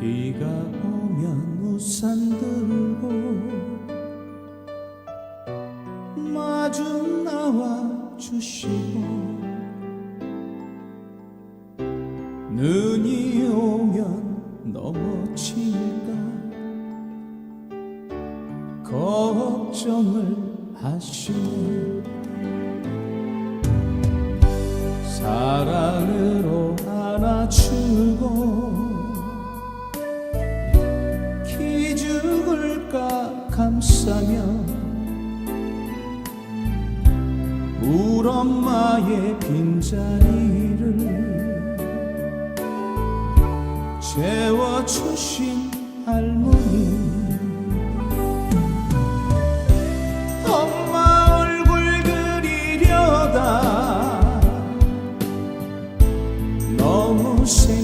비가 오면 우산 들고 마주 나와 주시고 눈이 오면 넘어질까 걱정을 하시네. 감싸며 울 엄마의 빈자리를 채워주신 할머니. 엄마 얼굴 그리려다 너무 생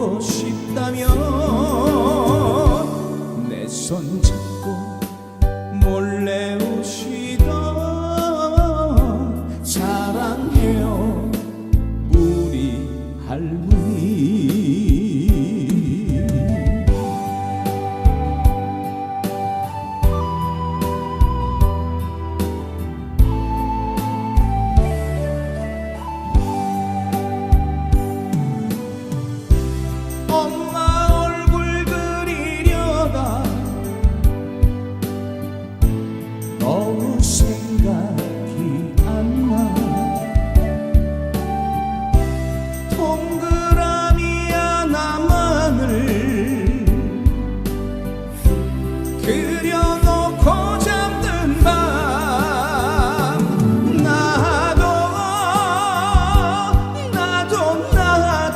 보고 싶다면 내 손 잡고 몰래 우시던 사랑해요. 우리 할머니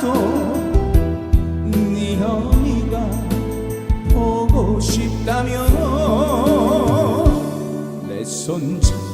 나도 네 어미가 보고 싶다면 내 손 잡고